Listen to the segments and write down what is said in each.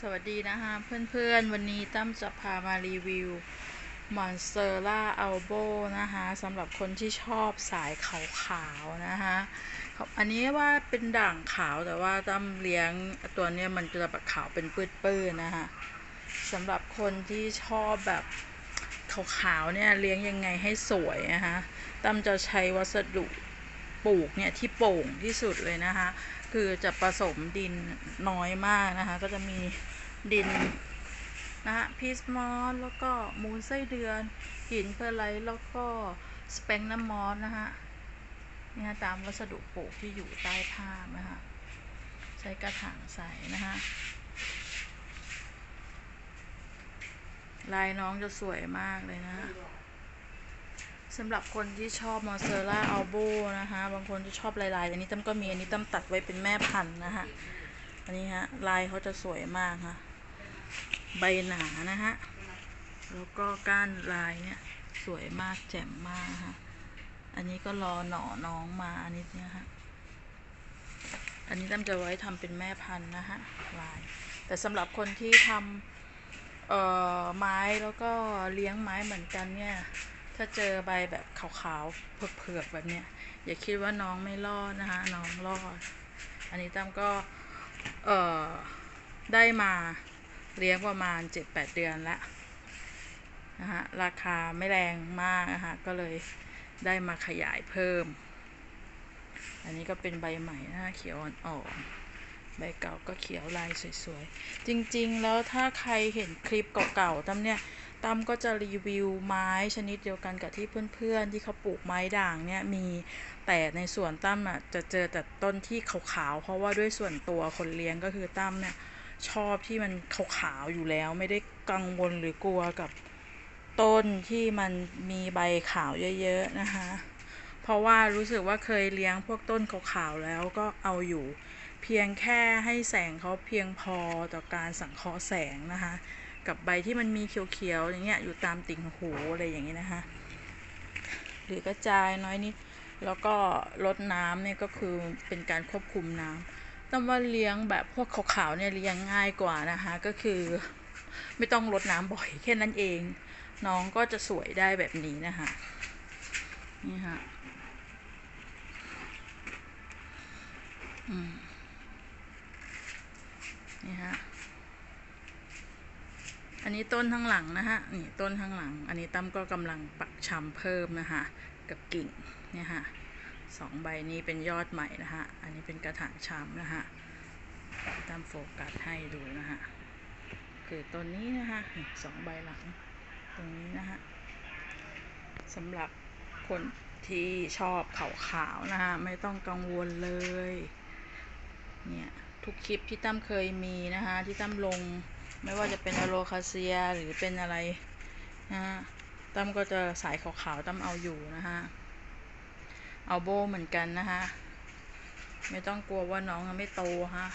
สวัสดีนะคะเพื่อนๆ วันนี้ตั้มจะพามารีวิว Monstera Albo นะคะสำหรับคนที่ชอบสายขาวๆนะคะอันนี้ว่าเป็นด่างขาวแต่ว่าตั้มเลี้ยงตัวเนี้ยมันจะแบบขาวเป็นปื้นๆนะคะสำหรับคนที่ชอบแบบขาวๆเนี่ยเลี้ยงยังไงให้สวยนะคะตั้มจะใช้วัสดุปลูกเนี่ยที่โป่งที่สุดเลยนะคะ คือจะผสมดินน้อยมากนะคะ ก็จะมี ดินนะฮะพีสมอสแล้วก็มูลไส้เดือน หินเพอร์ไลแล้วก็สเปงน้ำมอสนะฮะนี่ฮะตามวัสดุปลูกที่อยู่ใต้ผ้านะคะใช้กระถางใส่นะฮะลายน้องจะสวยมากเลยนะสำหรับคนที่ชอบมอเซอร่าอัลโบนะคะ บางคนจะชอบลายๆ อันนี้ตั้มก็มี อันนี้ตั้มตัดไว้เป็นแม่พันธุ์นะคะอันนี้ฮะ ลายเขาจะสวยมากค่ะ ใบหนานะฮะ แล้วก็ก้านลายเนี่ย สวยมากแจ่มมากค่ะอันนี้ก็รอหน่อน้องมาอันนี้เนี่ยฮะ อันนี้ตั้มจะไว้ทำเป็นแม่พันธุ์นะฮะลาย แต่สำหรับคนที่ทำเอ่อไม้แล้วก็เลี้ยงไม้เหมือนกันเนี่ย ถ้าเจอใบแบบขาวๆเผือกๆแบบเนี้ย อย่าคิดว่าน้องไม่รอดนะคะ น้องรอด อันนี้ตั้มก็เอ่อได้มา เลี้ยงประมาณ 7-8 เดือนแล้วนะฮะราคาไม่แรงมากนะคะก็เลยได้มาขยายเพิ่ม อันนี้ก็เป็นใบใหม่นะเขียวอ่อนๆใบเก่าก็เขียวลายสวยๆ จริงๆ แล้วถ้าใครเห็นคลิปเก่าๆตั้มเนี่ยตั้มก็จะรีวิวไม้ชนิดเดียวกันกับที่เพื่อนๆ ที่เขาปลูกไม้ด่างเนี่ยมีแต่ในส่วนตั้มอะจะเจอแต่ต้นที่ขาวๆ เพราะว่าด้วยส่วนตัวคนเลี้ยงก็คือตั้มเนี่ย ชอบที่มันขาวๆอยู่แล้ว ไม่ได้กังวลหรือกลัวกับต้นที่มันมีใบขาวเยอะๆนะคะ เพราะว่ารู้สึกว่าเคยเลี้ยงพวกต้นขาวๆแล้วก็เอาอยู่ เพียงแค่ให้แสงเขาเพียงพอต่อการสังเคราะห์แสงนะคะ กับใบที่มันมีเขียวๆอย่างเงี้ยอยู่ตามติ่งหูอะไรอย่างเงี้ยนะคะ หรือกระจายน้อยนิดแล้วก็ลดน้ำเนี่ยก็คือเป็นการควบคุมน้ำ ต้องว่าเลี้ยงแบบพวกขาวๆเนี่ยเลี้ยงง่ายกว่านะคะ ก็คือไม่ต้องลดน้ำบ่อยแค่นั้นเอง น้องก็จะสวยได้แบบนี้นะคะนี่ค่ะอืมนี่ฮะ อันนี้ต้นข้างหลังนะฮะ นี่ต้นข้างหลัง อันนี้ตั้มก็กำลังปักชำเพิ่มนะคะ กับกิ่งเนี่ยฮะ สองใบนี้เป็นยอดใหม่นะฮะ อันนี้เป็นกระถางชำนะฮะตั้มโฟกัสให้ดูนะฮะ คือต้นนี้นะฮะสองใบหลัง ตรงนี้นะฮะสำหรับคนที่ชอบขาวๆนะฮะ ไม่ต้องกังวลเลย เนี่ย ทุกคลิปที่ตั้มเคยมีนะคะ ที่ตั้มลงไม่ว่าจะเป็นอโลคาเซียหรือเป็นอะไรนะฮะตั้มก็จะสายขาวๆตั้มเอาอยู่นะฮะ เอาโบเหมือนกันนะคะ ไม่ต้องกลัวว่าน้องไม่โตฮะ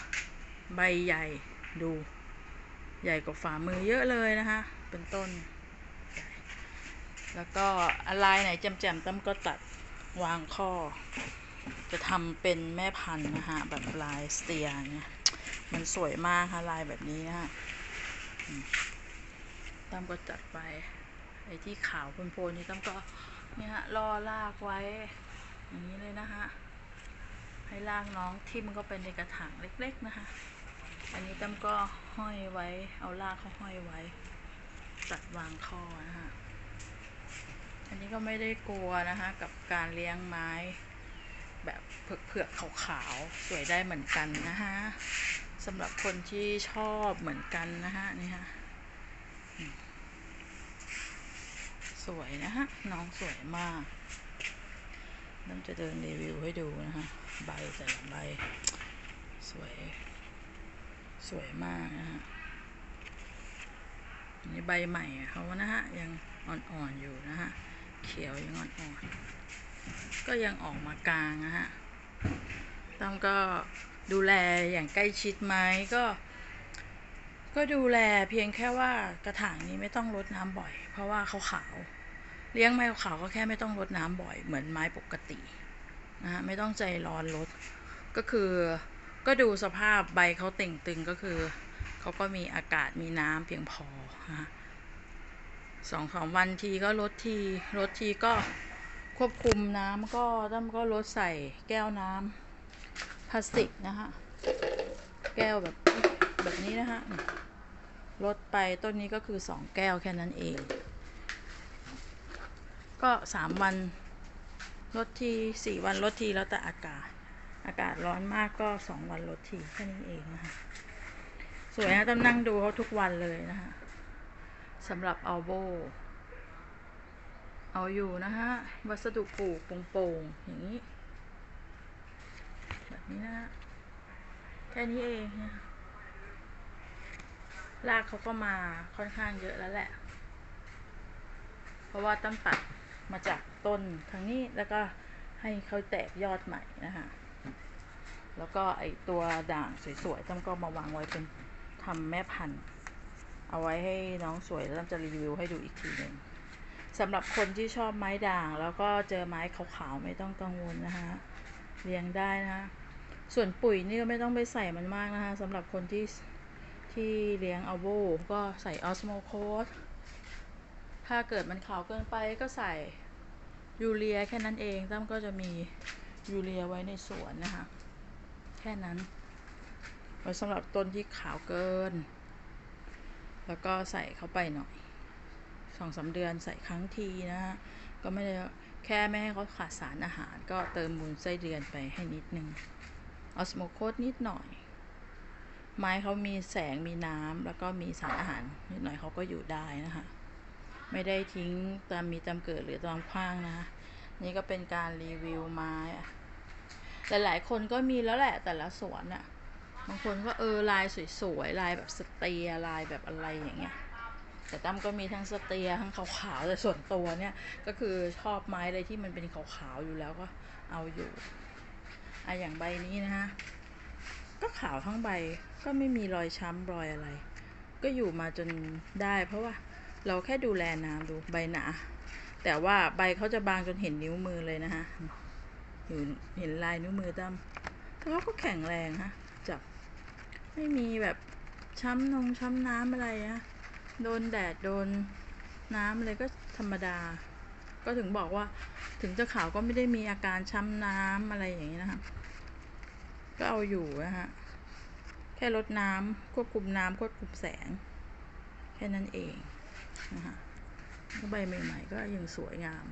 ใบใหญ่ดู ใหญ่กว่าฝ่ามือเยอะเลยนะคะ เป็นต้น แล้วก็อะไรไหนแจ่มๆตั้มก็ตัดวางข้อ จะทำเป็นแม่พันธุ์นะฮะแบบลายสเตียเนี่ยมันสวยมากค่ะลายแบบนี้นะฮะตั้มก็จัดไป ไอ้ที่ขาวโพลนๆนี่ตั้มก็เนี่ยฮะล่อลากไว้ อย่างนี้เลยนะฮะให้ลากน้องทิ่มก็เป็นในกระถางเล็ก ๆนะคะ อันนี้ตั้มก็ห้อยไว้ เอาลากเขาห้อยไว้ จัดวางข้อนะฮะอันนี้ก็ไม่ได้กลัวนะคะ กับการเลี้ยงไม้ แบบเผือกๆขาวๆสวยได้เหมือนกันนะฮะสำหรับคนที่ชอบเหมือนกันนะฮะนี่ฮะสวยนะฮะ น้องสวยมาก น้ำจะเดินรีวิวให้ดูนะฮะใบแต่ละใบ สวย สวยมากนะฮะนี่ใบใหม่เขานะฮะ ยังอ่อนๆอยู่นะฮะ เขียวยังอ่อนๆ ก็ยังออกมากลางนะฮะต้องก็ดูแลอย่างใกล้ชิดไหมก็ ก็ดูแลเพียงแค่ว่ากระถางนี้ไม่ต้องรดน้ำบ่อย เพราะว่าเขาขาว เลี้ยงไม้ขาวก็แค่ไม่ต้องรดน้ำบ่อยเหมือนไม้ปกตินะฮะไม่ต้องใจร้อนรดก็คือก็ดูสภาพใบเขาเต่งตึงก็คือเขาก็มีอากาศมีน้ำเพียงพอนะสองสามวันทีก็ลดทีลดทีก็ควบคุมน้ำก็ตั้มก็ลดใส่แก้วน้ำพลาสติกนะคะแก้วแบบแบบนี้นะคะลดไปต้นนี้ก็คือสองแก้วแค่นั้นเอง ก็สามวันลดทีสี่วันลดทีแล้วแต่อากาศ อากาศร้อนมากก็สองวันลดทีแค่นี้เองนะคะสวยนะต้องนั่งดูเขาทุกวันเลยนะคะสำหรับอัลโบเอาอยู่นะฮะ วัสดุปลูกโป่งๆอย่างนี้ แบบนี้นะฮะแค่นี้เองนะรากเขาก็มาค่อนข้างเยอะแล้วแหละ เพราะว่าต้องตัด มาจากต้นทางนี้แล้วก็ให้เขาแตกยอดใหม่นะคะแล้วก็ไอตัวด่างสวยๆตั้มก็มาวางไว้เป็นทำแม่พันธุ์ เอาไว้ให้น้องสวยแล้วตั้มจะรีวิวให้ดูอีกทีหนึ่งสำหรับคนที่ชอบไม้ด่าง แล้วก็เจอไม้ขาวๆไม่ต้องกังวลนะคะเลี้ยงได้นะคะส่วนปุ๋ยนี่ก็ไม่ต้องไปใส่มันมากนะคะสำหรับคนที่ที่เลี้ยงอัลโบก็ใส่ออสโมโคส ถ้าเกิดมันขาวเกินไปก็ใส่ยูเรียแค่นั้นเองตั้มก็จะมียูเรียไว้ในสวนนะคะ แค่นั้น ไว้สำหรับต้นที่ขาวเกิน แล้วก็ใส่เข้าไปหน่อยสองสาเดือนใส่ครั้งทีนะฮะก็ไม่ได้แค่ไม่ให้เขาขาดสารอาหาร ก็เติมมูลไส้เดือนไปให้นิดนึงออสโมโคสนิดหน่อย ไม้เขามีแสงมีน้ำแล้วก็มีสารอาหารนิดหน่อยเขาก็อยู่ได้นะคะ ไม่ได้ทิ้งตามมีตามเกิดหรือตามคว้างนะคะนี่ก็เป็นการรีวิวไม้อะแต่หลายคนก็มีแล้วแหละแต่ละสวนอะบางคนก็เออลายสวยๆลายแบบสเตียลายแบบอะไรอย่างเงี้ยแต่ตั้มก็มีทั้งสเตียทั้งขาวๆแต่ส่วนตัวเนี่ยก็คือชอบไม้อะไรที่มันเป็นขาวๆอยู่แล้วก็เอาอยู่อะอย่างใบนี้นะฮะก็ขาวทั้งใบก็ไม่มีรอยช้ำรอยอะไร ก็อยู่มาจนได้เพราะว่า เราแค่ดูแลน้ำดูใบหนา แต่ว่าใบเขาจะบางจนเห็นนิ้วมือเลยนะฮะอยู่เห็นลายนิ้วมือตั้มแต่เขาก็แข็งแรงฮะจับไม่มีแบบช้ำนงช้ำน้ำอะไรนะโดนแดดโดนน้ำอะไรก็ธรรมดา ก็ถึงบอกว่าถึงจะขาวก็ไม่ได้มีอาการช้ำน้ำอะไรอย่างนี้นะคะก็เอาอยู่นะฮะแค่ลดน้ำควบคุมน้ำควบคุมแสง แค่นั้นเอง นะคะใบใหม่ๆก็ยังสวยงาม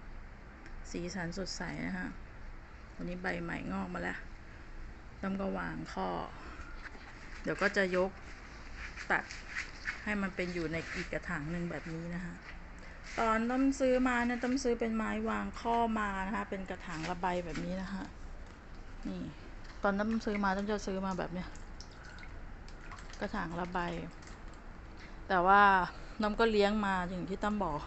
สีสันสดใสนะฮะวันนี้ใบใหม่งอกมาแล้วต้มก็วางข้อ เดี๋ยวก็จะยกตัดให้มันเป็นอยู่ในอีกกระถางหนึ่งแบบนี้นะคะตอนต้มซื้อมาเนี่ยต้มซื้อเป็นไม้วางข้อมานะคะเป็นกระถางระบายแบบนี้นะคะนี่ตอนต้มซื้อมาต้มจะซื้อมาแบบเนี้ยกระถางระบายแต่ว่า น้ำก็เลี้ยงมาอย่างที่ตั้มบอก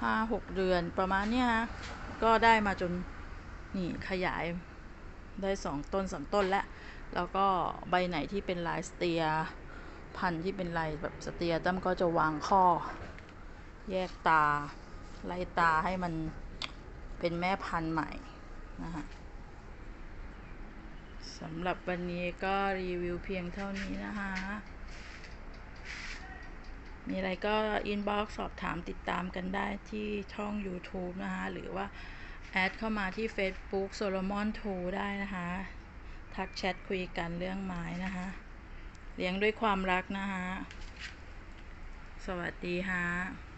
ห้าหกเดือนประมาณเนี้ยฮะก็ได้มาจนนี่ขยายได้สองต้นสามต้นแล้ว แล้วก็ใบไหนที่เป็นลายสเตีย พันธุ์ที่เป็นลายแบบสเตียตั้มก็จะวางข้อ แยกตา ไล่ตาให้มันเป็นแม่พันธุ์ใหม่นะคะสำหรับวันนี้ก็รีวิวเพียงเท่านี้นะคะ มีอะไรก็อินบ็อกซ์สอบถามติดตามกันได้ที่ช่อง YouTube นะคะ หรือว่า แอดเข้ามาที่ Facebook Solomon 2 ได้นะคะ ทักแชทคุยกันเรื่องไม้นะคะ เลี้ยงด้วยความรักนะคะ สวัสดีฮะ